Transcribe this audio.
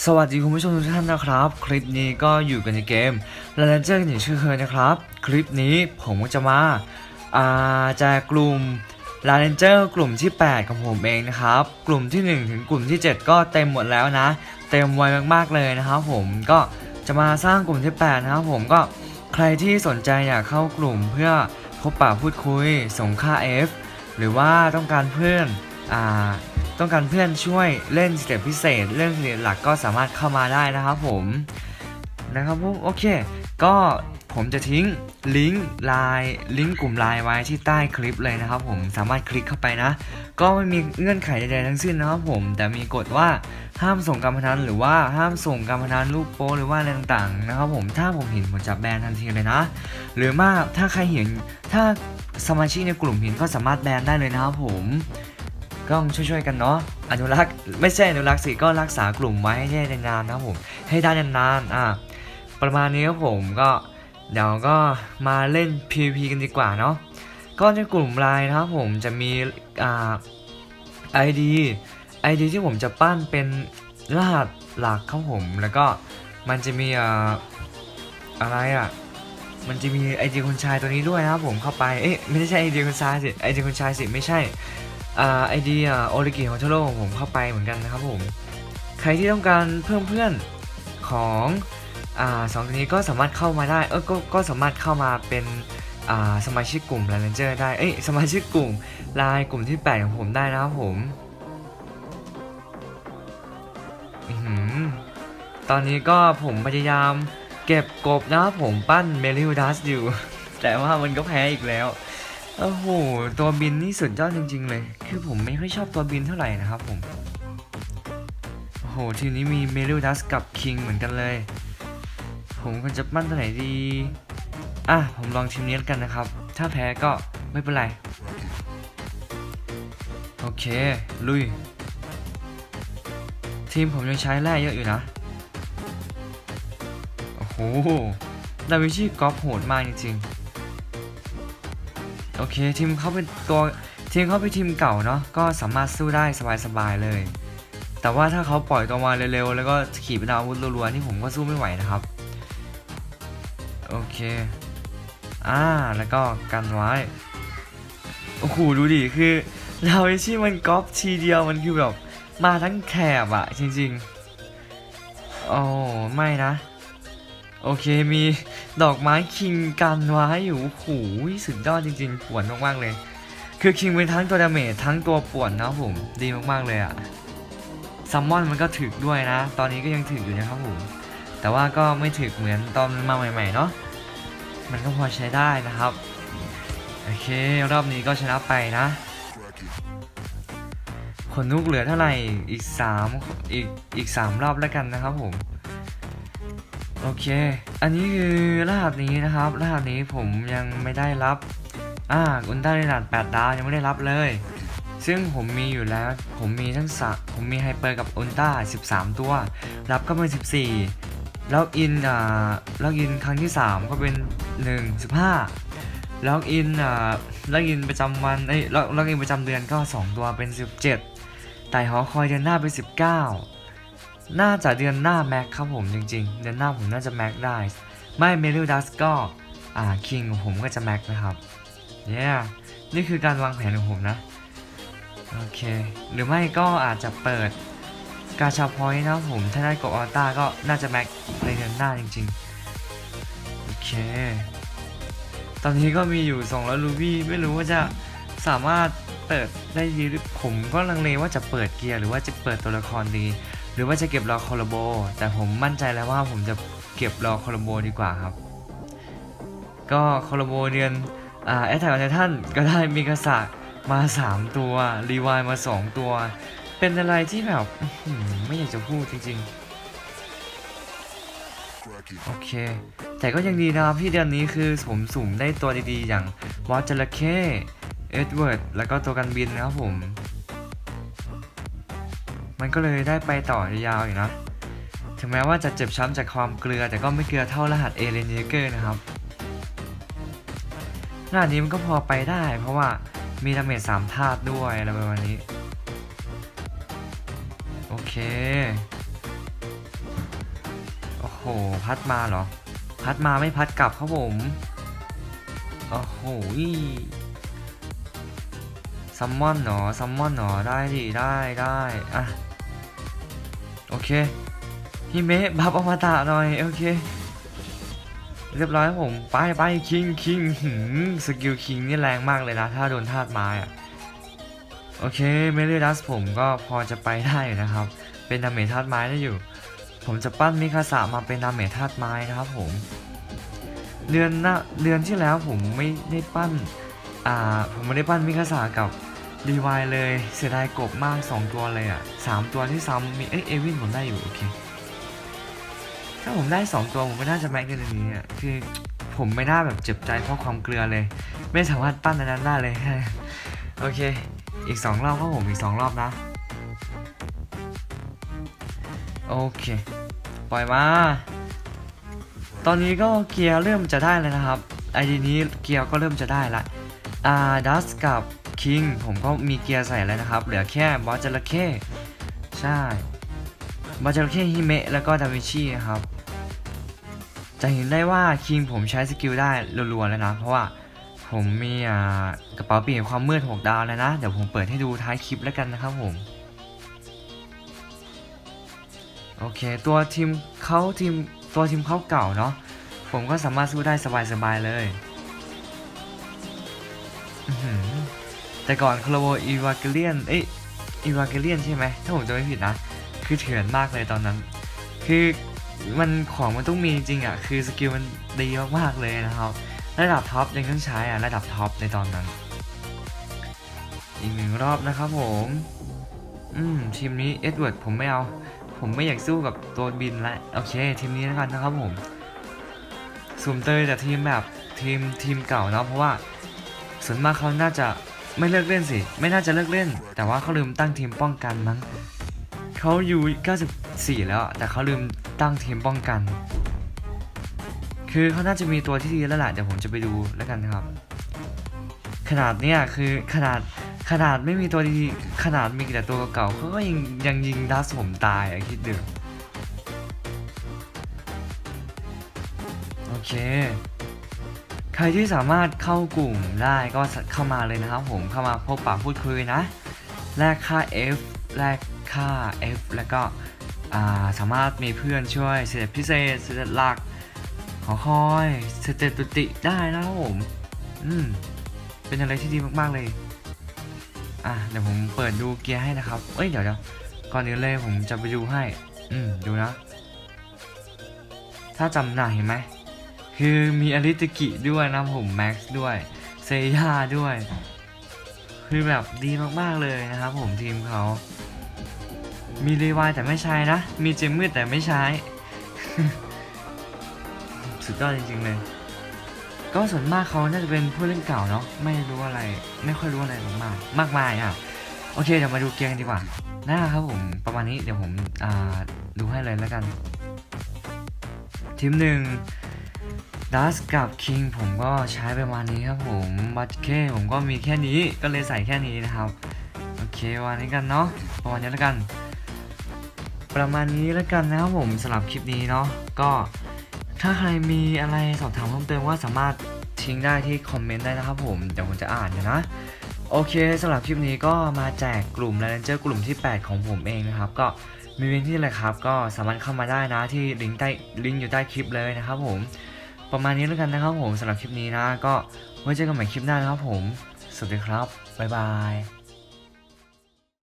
สวัสดีคุณผู้ชมทุกท่านนะครับ คลิปนี้ก็อยู่กันในเกม l a n g e r กันอย่างเช่นเคยนะครับ คลิปนี้ผมก็จะมาอาแจกกลุ่ม l a n g e r กลุ่มที่ 8 ของผมเองนะครับ กลุ่มที่ 1 ถึงกลุ่มที่ 7 ก็เต็มหมดแล้วนะ เต็มไวมากๆเลยนะครับผมก็จะมาสร้างกลุ่มที่ 8 นะครับผมก็ใครที่สนใจอยากเข้ากลุ่มเพื่อพบปะพูดคุยส่งค่า F หรือว่าต้องการเพื่อนอ่า ต้องการเพื่อนช่วยเล่นสเต็ปพิเศษ เล่นสเต็ปหลักก็สามารถเข้ามาได้นะครับผมนะครับผมโอเค ก็ผมจะทิ้งลิงก์ไลน์ลิงก์กลุ่มไลน์ไว้ที่ใต้คลิปเลยนะครับผมสามารถคลิกเข้าไปนะ ก็ไม่มีเงื่อนไขใดๆทั้งสิ้นนะครับผม แต่มีกฎว่าห้ามส่งการพนันหรือว่าห้ามส่งการพนันรูปโป๊หรือว่าอะไรต่างๆนะครับผมถ้าผมเห็นผมจะแบนทันทีเลยนะ หรือว่าถ้าใครเห็นถ้าสมาชิกในกลุ่มเห็นก็สามารถแบนได้เลยนะครับผม ก็ช่วยๆกันเนาะอนุรักษ์ไม่ใช่อนุรักษ์สิก็รักษากลุ่มไว้ให้ได้นานๆนะผมให้ได้นานๆอะประมาณนี้ครับผมก็เดี๋ยวก็มาเล่น PVP กันดีกว่าเนาะก็ในกลุ่มไลน์นะครับผมจะมีอ่า ID ID ที่ผมจะปั้นเป็นรหัสหลักครับผม แล้วก็มันจะมีอ่าอะไรอะมันจะมี ID คุณชายตัวนี้ด้วยนะครับผมเข้าไปเอ๊ะไม่ใช่ ID คุณชายสิ ID คุณชายสิไม่ใช่ ไอเดียโอริกิของโทโรของผมเข้าไปเหมือนกันนะครับผม ใครที่ต้องการเพิ่มเพื่อนของอสองตัวนี้ก็สามารถเข้ามาได้เออก็ก็สามารถเข้ามาเป็นสมาชิกกลุ่มไลน์เจอร์ได้เอ้ยสมาชิกกลุ่มไลน์กลุ่มที่ 8 ของผมได้นะครับผมตอนนี้ก็ผมพยายามเก็บกบนะครับผมปั้นเมลิวดัสอยู่ แต่ว่ามันก็แพ้อีกแล้ว โอ้โห ตัวบินนี่สุดยอดจริง ๆ เลย คือผมไม่ค่อยชอบตัวบินเท่าไหร่นะครับผม โอ้โห ทีนี้มีเมลิดัสกับคิงเหมือนกันเลย ผมควรจะปั้นตัวไหนดี อะ ผมลองทีมนี้แล้วกันนะครับ ถ้าแพ้ก็ไม่เป็นไร โอเค ลุย ทีมผมยังใช้แร่เยอะอยู่นะ โอ้โห ดาวิชีกอล์ฟโหดมากจริงๆ โอเคทีมเขาเป็นตัวทีมเขาเป็นทีมเก่าเนาะก็สามารถสู้ได้สบายๆเลย แต่ว่าถ้าเขาปล่อยตัวมาเร็วๆแล้วก็ขี่เป็นอาวุธรัวๆนี่ผมก็สู้ไม่ไหวนะครับ โอเคอ่าแล้วก็กันไว้โอ้โหดูดิคือเราไอชี่มันก๊อปทีเดียวมันคือแบบมาทั้งแถบอะจริงๆโอ้ไม่นะ โอเคมี ดอกไม้คิงกันไว้อยู่โอ้โหสุดยอดจริงๆป่วนมากๆเลย คือคิงเป็นทั้งตัวดาเมจทั้งตัวปวนนะผมดีมากๆเลยอะซัมมอนมันก็ถึกด้วยนะ ตอนนี้ก็ยังถึกอยู่นะครับผม แต่ว่าก็ไม่ถึกเหมือนตอนมาใหม่ๆเนาะมันก็พอใช้ได้นะครับ โอเค รอบนี้ก็ชนะไปนะขนนุกเหลือเท่าไหร่อีก3อีกอีก3รอบแล้วกันนะครับผม โอเค อันนี้คือรหัสนี้นะครับ รหัสนี้ผมยังไม่ได้รับ อ่าอุลตร้าเรนัด8ดาวยังไม่ได้รับเลย ซึ่งผมมีอยู่แล้ว ผมมีทั้งสะผมมีไฮเปอร์กับอุลตร้า13 ตัว รับก็เป็น 14 ล็อกอิน อ่า ล็อกอินครั้งที่ 3 ก็เป็น 1 15 ล็อกอิน อ่า ล็อกอินประจำวัน เอ้ย ล็อกล็อกอินประจำเดือนก็ 2 ตัวเป็น 17 ไต่หอคอยเดือนหน้าเป็น 19 น่าจะเดือนหน้าแม็กครับผมจริงๆ เดือนหน้าผมน่าจะแม็กได้ ไม่เมลิดัสก็อ่าคิงผมก็จะแม็กนะครับเนี่ยนี่คือการวางแผนของผมนะ โอเค หรือไม่ก็อาจจะเปิดกาชาพอยต์นะผม ถ้าได้กดออต้าก็น่าจะแม็กในเดือนหน้าจริงๆ โอเค ตอนนี้ก็มีอยู่200รูบี้ไม่รู้ว่าจะสามารถเปิดได้ดีหรือผมก็ลังเลว่าจะเปิดเกียร์หรือว่าจะเปิดตัวละครดี หรือว่าจะเก็บรอคอลโบ แต่ผมมั่นใจแล้วว่าผมจะเก็บรอคอลโบดีกว่าครับ ก็คอลโบเดือนแอตแทกของท่านก็ได้มีกระสักมา 3 ตัว รีวายมา 2 ตัว เป็นอะไรที่แบบไม่อยากจะพูดจริงๆ โอเค แต่ก็ยังดีนะครับที่เดือนนี้คือผมสุ่มได้ตัวดีๆ อย่างวอตจระเข้เอ็ดเวิร์ดแล้วก็ตัวกันบินนะครับผม มันก็เลยได้ไปต่อยาวๆอยู่นะ ถึงแม้ว่าจะเจ็บช้ำจากความเกลือ แต่ก็ไม่เกลือเท่ารหัสเอเลนเยเกอร์นะครับรหัสนี้มันก็พอไปได้ เพราะว่ามีดาเมจสามธาตุด้วยอะไรประมาณนี้ โอเค โอ้โห พัดมาเหรอ พัดมาไม่พัดกลับครับผม โอ้โหซัมมอนเหรอซัมมอนเหรอได้ดิ ได้ได้อะ โอเคฮิเมะบัฟอมตะหน่อย โอเค เรียบร้อยผม ไปไปคิงคิงหืมสกิลคิงนี่แรงมากเลยนะ ถ้าโดนธาตุไม้อะโอเคเมลิดัสผมก็พอจะไปได้อยู่นะครับ เป็นดาเมจธาตุไม้ได้อยู่ ผมจะปั้นมิคาสะมาเป็นดาเมจธาตุไม้นะครับผมเดือนหน้าเดือนที่แล้วผมไม่ได้ปั้นอ่าผมไม่ได้ปั้นมิคาสะกับ รีวายเลยเสียดายกบมาก 2 ตัวเลยอะสามตัวที่ซ้ำมีเอ้ยเอวินผมได้อยู่ โอเค ถ้าผมได้ 2 ตัวผมไม่น่าจะแม็กในอันนี้อะคือผมไม่น่าแบบเจ็บใจเพราะความเกลือเลย ไม่สามารถปั้นอันนั้นได้เลย โอเค อีก 2 รอบครับผมอีก 2 รอบนะ โอเค ปล่อยมา ตอนนี้ก็เกียร์เริ่มจะได้แล้วนะครับไอดีนี้เกียร์ก็เริ่มจะได้ละอ่าดัสกับ คิงผมก็มีเกียร์ใส่แล้วนะครับ เหลือแค่บอสจระเข้ใช่บอสจระเข้ฮิเมะแล้วก็ดาวิชีนะครับ จะเห็นได้ว่าคิงผมใช้สกิลได้รัวๆแล้วนะ เพราะว่าผมมีกระเป๋าปลี่ยนความมืด 6 ดาวแล้วนะ เดี๋ยวผมเปิดให้ดูท้ายคลิปแล้วกันนะครับผมโอเค ตัวทีมเขาทีมตัวทีมเขาเก่าเนาะผมก็สามารถสู้ได้สบายๆเลย แต่ก่อนคาร์โบอีวาเกเลียนเอ้ยอีวาเกเลียนใช่ไหมถ้าผมจะไม่ผิดนะ คือเถื่อนมากเลยตอนนั้น คือมันของมันต้องมีจริงๆอะ คือสกิลมันดีมากๆเลยนะครับ ระดับท็อปยังต้องใช้อะ ระดับท็อปในตอนนั้น อีกหนึ่งรอบนะครับผม อืมทีมนี้เอ็ดเวิร์ดผมไม่เอา ผมไม่อยากสู้กับตัวบินแล้วโอเคทีมนี้แล้วกันนะครับผมสุ่มเตยแต่ทีมแบบทีมทีมเก่าเนาะเพราะว่าส่วนมากเขาน่าจะ ไม่เลิกเล่นสิ ไม่น่าจะเลิกเล่น แต่ว่าเขาลืมตั้งทีมป้องกันมั้งเขาอยู่ 94 แล้ว แต่เขาลืมตั้งทีมป้องกัน คือเขาน่าจะมีตัวที่ดีแล้วแหละเดี๋ยวผมจะไปดูแล้วกันครับ ขนาดเนี้ยคือขนาดขนาดไม่มีตัวดีขนาดมีแต่ตัวเก่าๆเขาก็ยังยังยิงดัสผมตายอะคิดดูโอเค ใครที่สามารถเข้ากลุ่มได้ก็เข้ามาเลยนะครับผมเข้ามาพบปะพูดคุยนะ แลกค่า F แลกค่า F แล้วก็สามารถมีเพื่อนช่วยเสด็จพิเศษเสด็จหลักขอคอยเสด็จตุติได้นะครับผม อืม เป็นอะไรที่ดีมากๆเลย อะเดี๋ยวผมเปิดดูเกียร์ให้นะครับ เอ้ยเดี๋ยวเดี๋ยวก่อนอื่นเลยผมจะไปดูให้ อืม ดูนะ ถ้าจำหน่าเห็นไหม คือมีอริตกิด้วยนะผมแม็กซ์ด้วยเซย่าด้วย คือแบบดีมากๆเลยนะครับผมทีมเขา มีรีวายแต่ไม่ใช้นะ มีเจมมืดแต่ไม่ใช้ สุดยอดจริงๆเลย ก็ส่วนมากเขาน่าจะเป็นผู้เล่นเก่าเนาะไม่รู้อะไร ไม่ค่อยรู้อะไรมากมายมากมายอะโอเคเดี๋ยวมาดูเกมกันดีกว่านะครับผมประมาณนี้เดี๋ยวผมดูให้เลยแล้วกันทีมหนึ่ง ดัสกับคิงผมก็ใช้ประมาณนี้ครับผมบัตเคผมก็มีแค่นี้ก็เลยใส่แค่นี้นะครับ โอเควันนี้กันเนาะประมาณนี้แล้วกัน ประมาณนี้แล้วกันนะครับผมสำหรับคลิปนี้เนาะก็ถ้าใครมีอะไรสอบถามเพิ่มเติมก็สามารถทิ้งได้ที่คอมเมนต์ได้นะครับผมเดี๋ยวผมจะอ่านนะ โอเคสำหรับคลิปนี้ก็มาแจกกลุ่ม r รนเจอร์กลุ่มที่ 8 ของผมเองนะครับ ก็มีลิงก์ที่เลยครับ ก็สามารถเข้ามาได้นะที่ลิงก์ใต้ลิงก์อยู่ใต้คลิปเลยนะครับผม ประมาณนี้แล้วกันนะครับผมสำหรับคลิปนี้นะ ก็ไว้เจอกันใหม่คลิปหน้านะครับผม สวัสดีครับ บ๊ายบาย